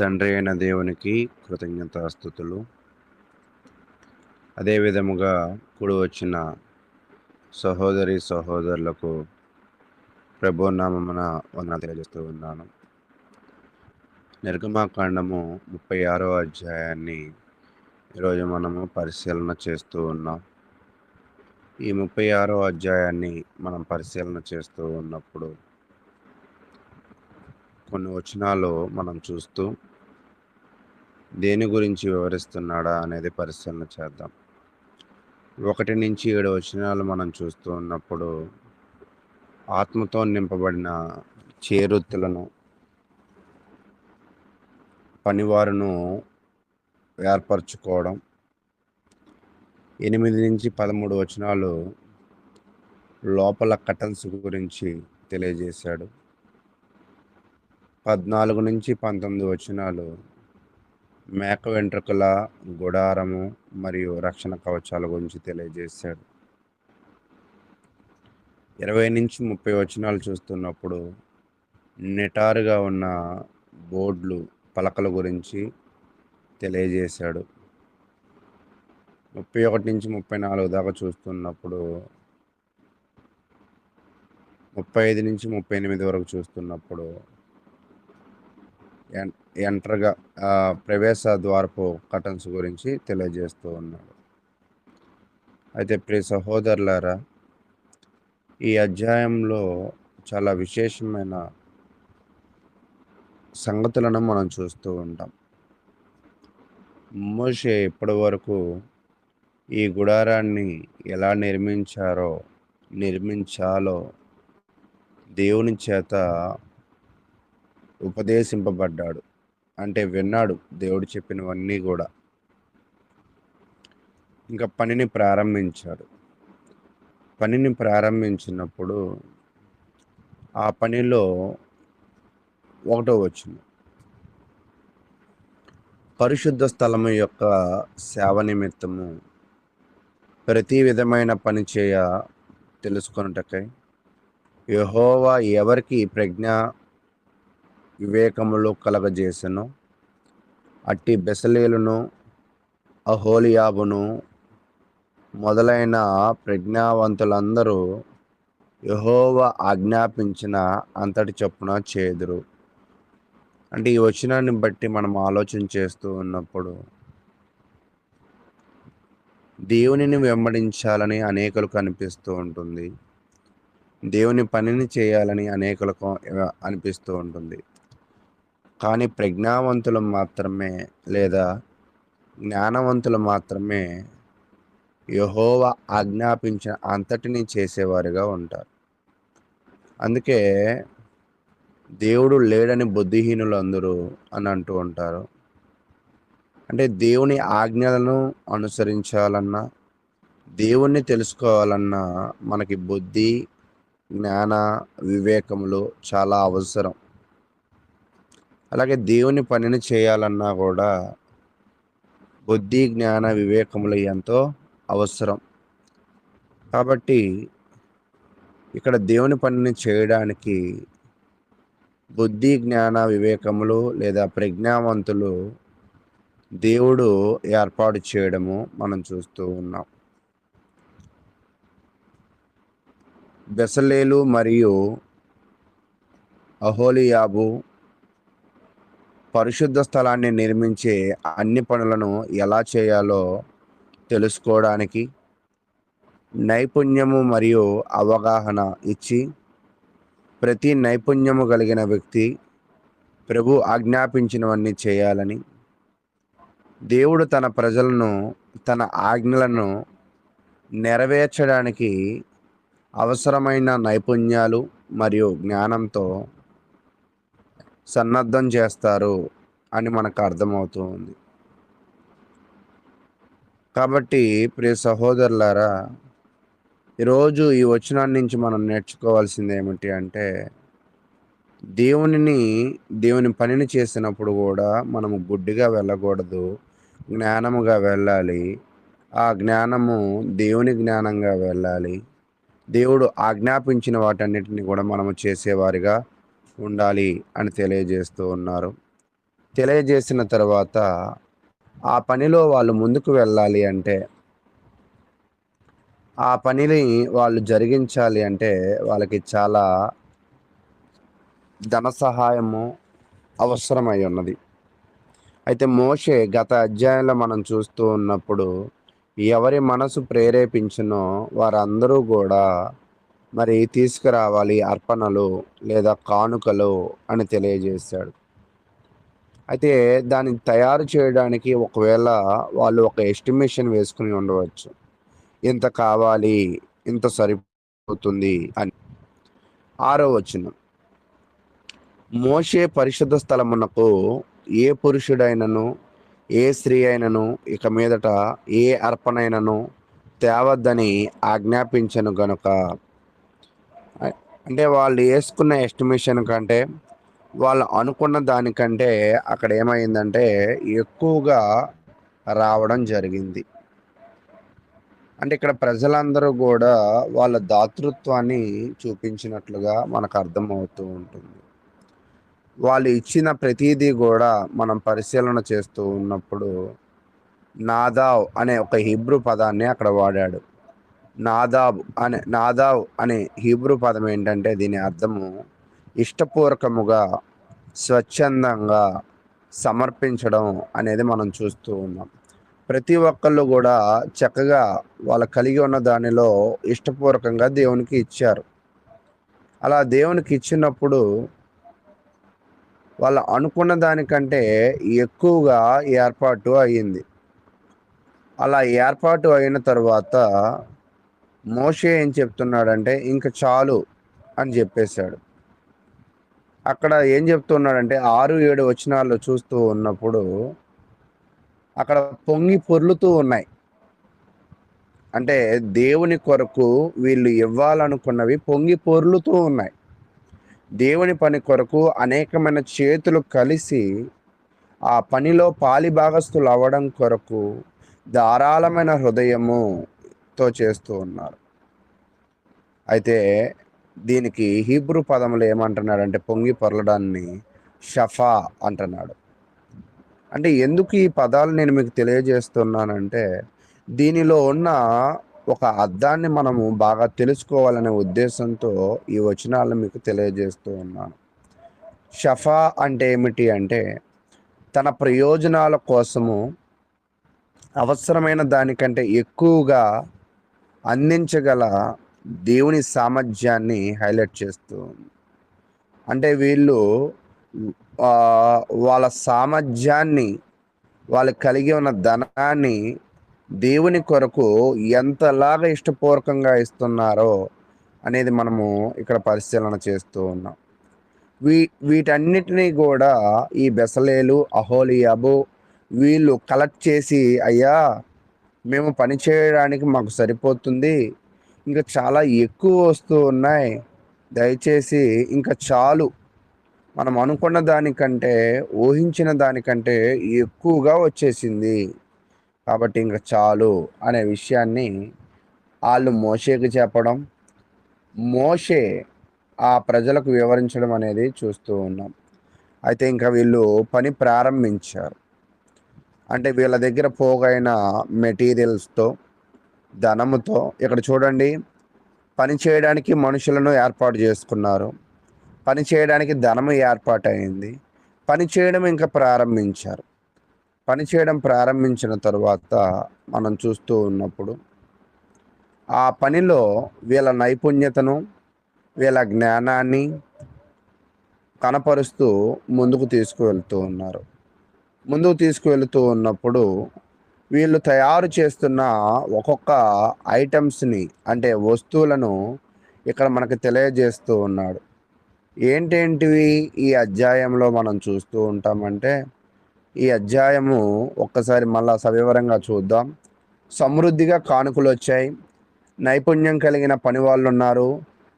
తండ్రి అయిన దేవునికి కృతజ్ఞతాస్థుతులు అదేవిధముగా కూడి వచ్చిన సహోదరి సహోదరులకు ప్రభునామమున వందన తెలియజేస్తూ ఉన్నాను. నిర్గమాకాండము ముప్పై ఆరో అధ్యాయాన్ని ఈరోజు మనము పరిశీలన చేస్తూ ఉన్నాం. ఈ ముప్పై ఆరో అధ్యాయాన్ని మనం పరిశీలన చేస్తూ ఉన్నప్పుడు కొన్ని వచనాలు మనం చూస్తూ దేని గురించి వివరిస్తున్నాడా అనేది పరిశీలన చేద్దాం. ఒకటి నుంచి ఏడు వచనాలు మనం చూస్తూ ఉన్నప్పుడు ఆత్మతో నింపబడిన చేరుత్తులను పనివారును ఏర్పరచుకోవడం. ఎనిమిది నుంచి పదమూడు వచనాలు లోపల కటన్స్ గురించి తెలియజేశాడు. పద్నాలుగు నుంచి పంతొమ్మిది వచనాలు మేక వెంట్రుకల గుడారము మరియు రక్షణ కవచాల గురించి తెలియజేశాడు. ఇరవై నుంచి ముప్పై వచనాలు చూస్తున్నప్పుడు నిటారుగా ఉన్న బోర్డులు పలకల గురించి తెలియజేశాడు. ముప్పై ఒకటి నుంచి ముప్పై నాలుగు దాకా చూస్తున్నప్పుడు ముప్పై ఐదు నుంచి ముప్పై ఎనిమిది వరకు చూస్తున్నప్పుడు ఎంటర్గా ప్రవేశ ద్వారపు కటన్స్ గురించి తెలియజేస్తూ ఉన్నాడు. అయితే ప్రియ సహోదరులారా ఈ అధ్యాయంలో చాలా విశేషమైన సంగతులను మనం చూస్తూ ఉంటాం. మోషే ఇప్పటి వరకు ఈ గుడారాన్ని ఎలా నిర్మించారో నిర్మించాలో దేవుని చేత ఉపదేశింపబడ్డాడు. అంటే విన్నాడు దేవుడు చెప్పినవన్నీ కూడా. ఇంకా పనిని ప్రారంభించాడు. పనిని ప్రారంభించినప్పుడు ఆ పనిలో ఒకటో వచ్చింది పరిశుద్ధ స్థలము యొక్క సేవ నిమిత్తము ప్రతి విధమైన పని చేయ తెలుసుకొనుటకై యహోవా ఎవరికి ప్రజ్ఞ వివేకములు కలగజేసెను. అట్టి బెసలేలును అహోలియాబును మొదలైన ప్రజ్ఞావంతులందరూ యహోవ ఆజ్ఞాపించిన అంతటి చొప్పున చేదురు. అంటే ఈ వచనాన్ని బట్టి మనం ఆలోచన చేస్తూ ఉన్నప్పుడు దేవునిని వెంబడించాలని అనేకలు కనిపిస్తూ ఉంటుంది. దేవుని పనిని చేయాలని అనేకలకు అనిపిస్తూ ఉంటుంది. కానీ ప్రజ్ఞావంతులు మాత్రమే లేదా జ్ఞానవంతులు మాత్రమే యహోవ ఆజ్ఞాపించిన అంతటిని చేసేవారుగా ఉంటారు. అందుకే దేవుడు లేడని బుద్ధిహీనులు అందరూ అని అంటూ ఉంటారు. అంటే దేవుని ఆజ్ఞలను అనుసరించాలన్నా దేవుణ్ణి తెలుసుకోవాలన్నా మనకి బుద్ధి జ్ఞాన వివేకములు చాలా అవసరం. అలాగే దేవుని పనిని చేయాలన్నా కూడా బుద్ధి జ్ఞాన వివేకములు ఎంతో అవసరం. కాబట్టి ఇక్కడ దేవుని పనిని చేయడానికి బుద్ధి జ్ఞాన వివేకములు లేదా ప్రజ్ఞావంతులు దేవుడు ఏర్పాటు చేయడము మనం చూస్తూ ఉన్నాం. బెసలేలు మరియు అహోలియాబు పరిశుద్ధ స్థలాన్ని నిర్మించే అన్ని పనులను ఎలా చేయాలో తెలుసుకోవడానికి నైపుణ్యము మరియు అవగాహన ఇచ్చి ప్రతి నైపుణ్యము కలిగిన వ్యక్తి ప్రభు ఆజ్ఞాపించినవన్నీ చేయాలని దేవుడు తన ప్రజలను తన ఆజ్ఞలను నెరవేర్చడానికి అవసరమైన నైపుణ్యాలు మరియు జ్ఞానంతో సన్నద్ధం చేస్తారు అని మనకు అర్థమవుతూ ఉంది కాబట్టి ప్రియ సహోదరులారా ఈరోజు ఈ వచనాన్ని నుంచి మనం నేర్చుకోవాల్సింది ఏమిటి అంటే దేవునిని దేవుని పనిని చేసినప్పుడు కూడా మనము గుడ్డిగా వెళ్ళకూడదు జ్ఞానముగా వెళ్ళాలి. ఆ జ్ఞానము దేవుని జ్ఞానంగా వెళ్ళాలి. దేవుడు ఆజ్ఞాపించిన వాటన్నిటిని కూడా మనము చేసేవారిగా ఉండాలి అని తెలియజేస్తూ ఉన్నారు. తెలియజేసిన తర్వాత ఆ పనిలో వాళ్ళు ముందుకు వెళ్ళాలి అంటే ఆ పనిని వాళ్ళు జరిగించాలి అంటే వాళ్ళకి చాలా ధన సహాయము అవసరమై ఉన్నది. అయితే మోషే గత అధ్యాయంలో మనం చూస్తూ ఉన్నప్పుడు ఎవరి మనసు ప్రేరేపించినో వారందరూ కూడా మరి తీసుకురావాలి అర్పణలు లేదా కానుకలు అని తెలియజేశాడు. అయితే దాన్ని తయారు చేయడానికి ఒకవేళ వాళ్ళు ఒక ఎస్టిమేషన్ వేసుకుని ఉండవచ్చు. ఇంత కావాలి ఇంత సరిపోతుంది అని. ఆరో వచనం. మోషే పరిశుద్ధ స్థలమునకు ఏ పురుషుడైనను ఏ స్త్రీ అయినను ఇక మీదట ఏ అర్పణైనను తేవద్దని ఆజ్ఞాపించను గనుక అంటే వాళ్ళు వేసుకున్న ఎస్టిమేషన్ కంటే వాళ్ళు అనుకున్న దానికంటే అక్కడ ఏమైందంటే ఎక్కువగా రావడం జరిగింది. అంటే ఇక్కడ ప్రజలందరూ కూడా వాళ్ళ దాతృత్వాన్ని చూపించినట్లుగా మనకు అర్థమవుతూ ఉంటుంది. వాళ్ళు ఇచ్చిన ప్రతిదీ కూడా మనం పరిశీలన చేస్తూ ఉన్నప్పుడు నాదావ్ అనే ఒక హిబ్రూ పదాన్ని అక్కడ వాడాడు. నాదాబ్ అనే నాదావ్ అనే హీబ్రూ పదం ఏంటంటే దీని అర్థము ఇష్టపూర్వకముగా స్వచ్ఛందంగా సమర్పించడం అనేది మనం చూస్తూ ఉన్నాం. ప్రతి ఒక్కళ్ళు కూడా చక్కగా వాళ్ళ కలిగి ఉన్న దానిలో ఇష్టపూర్వకంగా దేవునికి ఇచ్చారు. అలా దేవునికి ఇచ్చినప్పుడు వాళ్ళు అనుకున్న దానికంటే ఎక్కువగా ఏర్పాటు అయ్యింది అలా ఏర్పాటు అయిన తర్వాత మోషే ఏం చెప్తున్నాడంటే ఇంక చాలు అని చెప్పేశాడు. అక్కడ ఏం చెప్తున్నాడంటే ఆరు ఏడు వచనాలు చూస్తూ ఉన్నప్పుడు అక్కడ పొంగి పొర్లుతూ ఉన్నాయి. అంటే దేవుని కొరకు వీళ్ళు ఇవ్వాలనుకున్నవి పొంగి పొర్లుతూ ఉన్నాయి. దేవుని పని కొరకు అనేకమైన చేతులు కలిసి ఆ పనిలో పాలి భాగస్థులు అవ్వడం కొరకు ధారాళమైన హృదయముతో చేస్తూ ఉన్నారు. అయితే దీనికి హీబ్రూ పదములు ఏమంటున్నాడు అంటే పొంగి పొరలడాన్ని షఫా అంటున్నాడు. అంటే ఎందుకు ఈ పదాలు నేను మీకు తెలియజేస్తున్నానంటే దీనిలో ఉన్న ఒక అర్థాన్ని మనము బాగా తెలుసుకోవాలనే ఉద్దేశంతో ఈ వచనాలను మీకు తెలియజేస్తూ ఉన్నాను. షఫా అంటే ఏమిటి అంటే తన ప్రయోజనాల కోసము అవసరమైన దానికంటే ఎక్కువగా అందించగల దేవుని సామర్థ్యాన్ని హైలైట్ చేస్తూ అంటే వీళ్ళు వాళ్ళ సామర్థ్యాన్ని వాళ్ళు కలిగి ఉన్న ధనాన్ని దేవుని కొరకు ఎంతలాగా ఇష్టపూర్వకంగా ఇస్తున్నారో అనేది మనము ఇక్కడ పరిశీలన చేస్తూ ఉన్నాం. వీ వీటన్నిటినీ కూడా ఈ బెసలేలు అహోలియాబు వీళ్ళు కలెక్ట్ చేసి అయ్యా మేము పని చేయడానికి మాకు సరిపోతుంది. ఇంకా చాలా ఎక్కువ వస్తూ ఉన్నాయి. దయచేసి ఇంకా చాలు. మనం అనుకున్న దానికంటే ఊహించిన దానికంటే ఎక్కువగా వచ్చేసింది. కాబట్టి ఇంకా చాలు అనే విషయాన్ని వాళ్ళు మోషేకి చెప్పడం మోషే ఆ ప్రజలకు వివరించడం అనేది చూస్తూ ఉన్నాం. అయితే ఇంకా వీళ్ళు పని ప్రారంభించారు. అంటే వీళ్ళ దగ్గర పోగైన మెటీరియల్స్తో ధనముతో ఇక్కడ చూడండి పని చేయడానికి మనుషులను ఏర్పాటు చేసుకున్నారు. పని చేయడానికి ధనము ఏర్పాటైంది పని చేయడం ఇంకా ప్రారంభించారు. పని చేయడం ప్రారంభించిన తర్వాత మనం చూస్తూ ఉన్నప్పుడు ఆ పనిలో వీళ్ళ నైపుణ్యతను వీళ్ళ జ్ఞానాన్ని కనపరుస్తూ ముందుకు తీసుకువెళ్తూ ఉన్నారు. ముందుకు తీసుకువెళుతూ ఉన్నప్పుడు వీళ్ళు తయారు చేస్తున్న ఒక్కొక్క ఐటమ్స్ని అంటే వస్తువులను ఇక్కడ మనకు తెలియజేస్తూ ఉన్నాడు. ఏంటేంటివి ఈ అధ్యాయంలో మనం చూస్తూ ఉంటామంటే ఈ అధ్యాయము ఒక్కసారి మళ్ళా సవివరంగా చూద్దాం. సమృద్ధిగా కానుకలు వచ్చాయి. నైపుణ్యం కలిగిన పని వాళ్ళు ఉన్నారు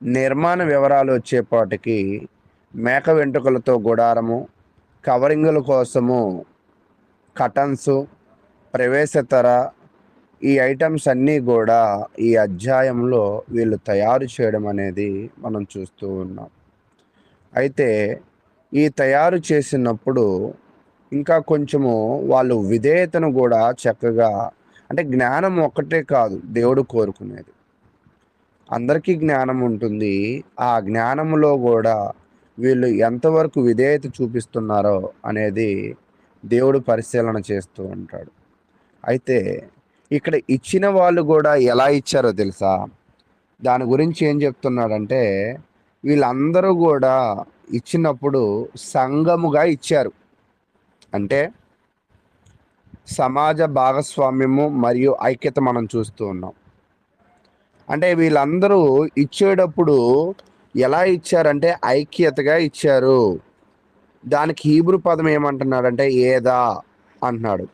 నిర్మాణ వివరాలు వచ్చేపాటికి మేక వెంట్రుకలతో గుడారము కవరింగుల కోసము కటన్స్ ప్రవేశతర ఈ ఐటమ్స్ అన్నీ కూడా ఈ అధ్యాయంలో వీళ్ళు తయారు చేయడం అనేది మనం చూస్తూ ఉన్నాం. అయితే ఈ తయారు చేసినప్పుడు ఇంకా కొంచెము వాళ్ళు విధేయతను కూడా చక్కగా అంటే జ్ఞానం ఒక్కటే కాదు దేవుడు కోరుకునేది. అందరికీ జ్ఞానం ఉంటుంది. ఆ జ్ఞానంలో కూడా వీళ్ళు ఎంతవరకు విధేయత చూపిస్తున్నారో అనేది దేవుడు పరిశీలన చేస్తూ ఉంటాడు. అయితే ఇక్కడ ఇచ్చిన వాళ్ళు కూడా ఎలా ఇచ్చారో తెలుసా? దాని గురించి ఏం చెప్తున్నాడంటే వీళ్ళందరూ కూడా ఇచ్చినప్పుడు సంఘముగా ఇచ్చారు. అంటే సమాజ భాగస్వామ్యము మరియు ఐక్యత మనం చూస్తూ ఉన్నాం. అంటే వీళ్ళందరూ ఇచ్చేటప్పుడు ఎలా ఇచ్చారంటే ఐక్యతగా ఇచ్చారు. దానికి హీబ్రూ పదం ఏమంటున్నాడంటే ఏదా అంటున్నాడు.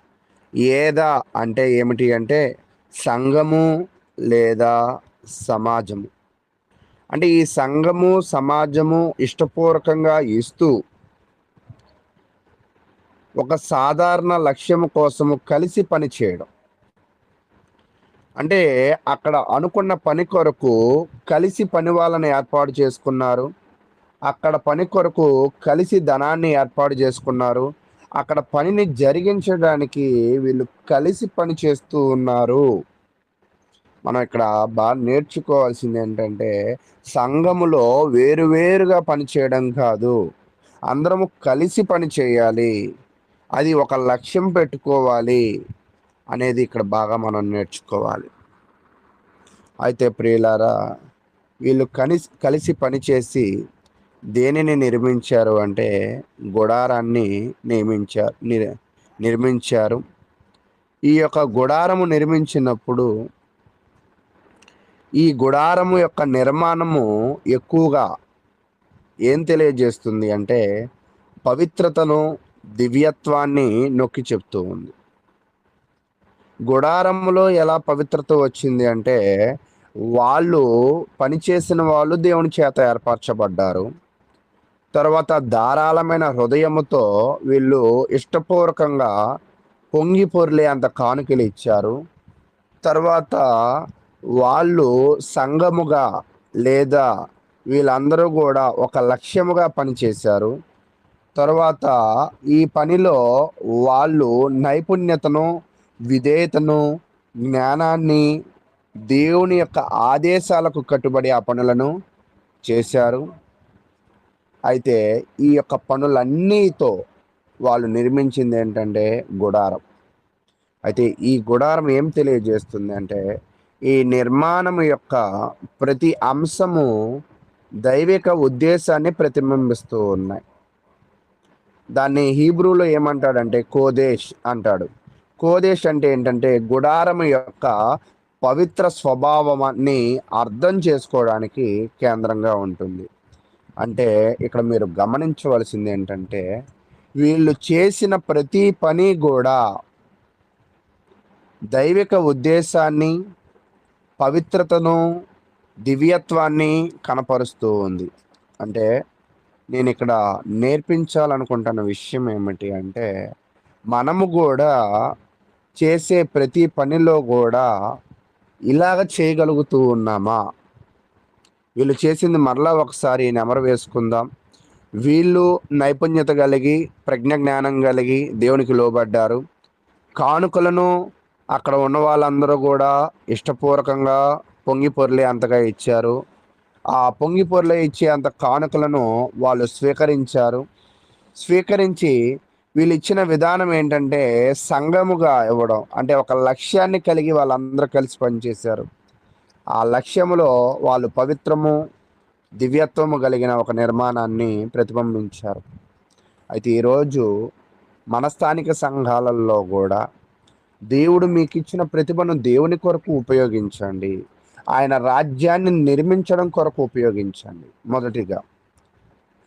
ఏదా అంటే ఏమిటి అంటే సంఘము లేదా సమాజము. అంటే ఈ సంఘము సమాజము ఇష్టపూర్వకంగా ఇస్తూ ఒక సాధారణ లక్ష్యము కోసము కలిసి పని చేయడం. అంటే అక్కడ అనుకున్న పని కొరకు కలిసి పని వాళ్ళని ఏర్పాటు చేసుకున్నారు. అక్కడ పని కొరకు కలిసి ధనాన్ని ఏర్పాటు చేసుకున్నారు. అక్కడ పనిని జరిగించడానికి వీళ్ళు కలిసి పని చేస్తూ ఉన్నారు. మనం ఇక్కడ బాగా నేర్చుకోవాల్సింది ఏంటంటే సంఘములో వేరువేరుగా పని చేయడం కాదు. అందరము కలిసి పని చేయాలి. అది ఒక లక్ష్యం పెట్టుకోవాలి అనేది ఇక్కడ బాగా మనం నేర్చుకోవాలి. అయితే ప్రియులారా వీళ్ళు కలిసి కలిసి పనిచేసి దేనిని నిర్మించారు అంటే గుడారాన్ని నియమించారు నిర్మించారు. ఈ యొక్క గుడారము నిర్మించినప్పుడు ఈ గుడారము యొక్క నిర్మాణము ఎక్కువగా ఏం తెలియజేస్తుంది అంటే పవిత్రతను దివ్యత్వాన్ని నొక్కి చెప్తూ ఉంది. గుడారంలో ఎలా పవిత్రత వచ్చింది అంటే వాళ్ళు పనిచేసిన వాళ్ళు దేవుని చేత ఏర్పరచబడ్డారు. తర్వాత ధారాళమైన హృదయముతో వీళ్ళు ఇష్టపూర్వకంగా పొంగి పొర్లే అంత కానుకలు ఇచ్చారు. తర్వాత వాళ్ళు సంఘముగా లేదా వీళ్ళందరూ కూడా ఒక లక్ష్యముగా పనిచేశారు. తర్వాత ఈ పనిలో వాళ్ళు నైపుణ్యతను విధేయతను జ్ఞానాన్ని దేవుని యొక్క ఆదేశాలకు కట్టుబడి ఆ పనులను చేశారు. అయితే ఈ యొక్క పనులన్నీతో వాళ్ళు నిర్మించింది ఏంటంటే గుడారం. అయితే ఈ గుడారం ఏం తెలియజేస్తుంది అంటే ఈ నిర్మాణం యొక్క ప్రతి అంశము దైవిక ఉద్దేశాన్ని ప్రతిబింబిస్తూ ఉన్నాయి. దాన్ని హీబ్రూలో ఏమంటాడంటే కోదేశ్ అంటాడు. కోదేశ్ అంటే ఏంటంటే గుడారం యొక్క పవిత్ర స్వభావాన్ని అర్థం చేసుకోవడానికి కేంద్రంగా ఉంటుంది. అంటే ఇక్కడ మీరు గమనించవలసింది ఏంటంటే వీళ్ళు చేసిన ప్రతి పని కూడా దైవిక ఉద్దేశాన్ని పవిత్రతను దివ్యత్వాన్ని కనపరుస్తూ ఉంది. అంటే నేను ఇక్కడ నేర్పించాలనుకుంటున్న విషయం ఏమిటి అంటే మనము కూడా చేసే ప్రతి పనిలో కూడా ఇలాగ చేయగలుగుతూ ఉన్నామా? వీళ్ళు చేసింది మరలా ఒకసారి నెమరు వేసుకుందాం. వీళ్ళు నైపుణ్యత కలిగి ప్రజ్ఞ జ్ఞానం కలిగి దేవునికి లోబడ్డారు. కానుకలను అక్కడ ఉన్న వాళ్ళందరూ కూడా ఇష్టపూర్వకంగా పొంగి పొరలే అంతగా ఇచ్చారు. ఆ పొంగి పొరలే ఇచ్చే అంత కానుకలను వాళ్ళు స్వీకరించారు. స్వీకరించి వీళ్ళు ఇచ్చిన విధానం ఏంటంటే సంఘముగా ఇవ్వడం అంటే ఒక లక్ష్యాన్ని కలిగి వాళ్ళందరూ కలిసి పనిచేశారు. ఆ లక్ష్యములో వాళ్ళు పవిత్రము దివ్యత్వము కలిగిన ఒక నిర్మాణాన్ని ప్రతిబింబించారు. అయితే ఈరోజు మన స్థానిక సంఘాలలో కూడా దేవుడు మీకు ఇచ్చిన ప్రతిభను దేవుని కొరకు ఉపయోగించండి. ఆయన రాజ్యాన్ని నిర్మించడం కొరకు ఉపయోగించండి మొదటిగా.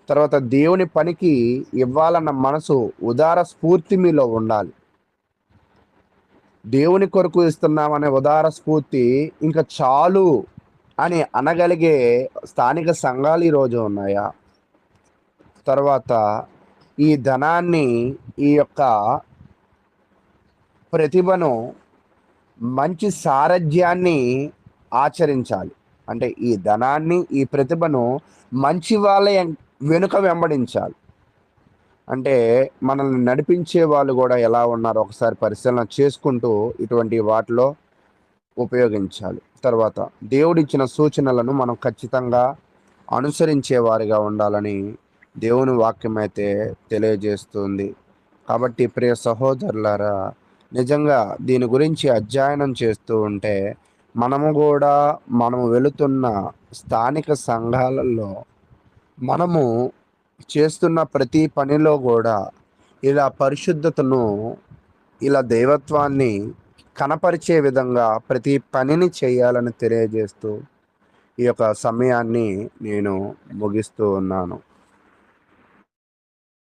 తర్వాత దేవుని పనికి ఇవ్వాలన్న మనసు ఉదార స్ఫూర్తి మీలో ఉండాలి. దేవుని కొరకు ఇస్తున్నామనే ఉదార స్ఫూర్తి ఇంకా చాలు అని అనగలిగే స్థానిక సంఘాలు ఈరోజు ఉన్నాయా? తర్వాత ఈ ధనాన్ని ఈ యొక్క ప్రతిభను మంచి సారథ్యాన్ని ఆచరించాలి. అంటే ఈ ధనాన్ని ఈ ప్రతిభను మంచి వాళ్ళ వెనుక వెంబడించాలి. అంటే మనల్ని నడిపించే వాళ్ళు కూడా ఎలా ఉన్నారో ఒకసారి పరిశీలన చేసుకుంటూ ఇటువంటి వాటిలో ఉపయోగించాలి. తర్వాత దేవుడిచ్చిన సూచనలను మనం ఖచ్చితంగా అనుసరించే వారిగా ఉండాలని దేవుని వాక్యం అయితే తెలియజేస్తుంది. కాబట్టి ప్రియ సహోదరులారా నిజంగా దీని గురించి అధ్యయనం చేస్తూ ఉంటే మనము కూడా మనము వెళుతున్న స్థానిక సంఘాలలో మనము చేస్తున్న ప్రతి పనిలో కూడా ఇలా పరిశుద్ధతను ఇలా దైవత్వాన్ని కనపరిచే విధంగా ప్రతి పనిని చేయాలని తెలియజేస్తూ ఈ యొక్క సమయాన్ని నేను ముగిస్తూ ఉన్నాను.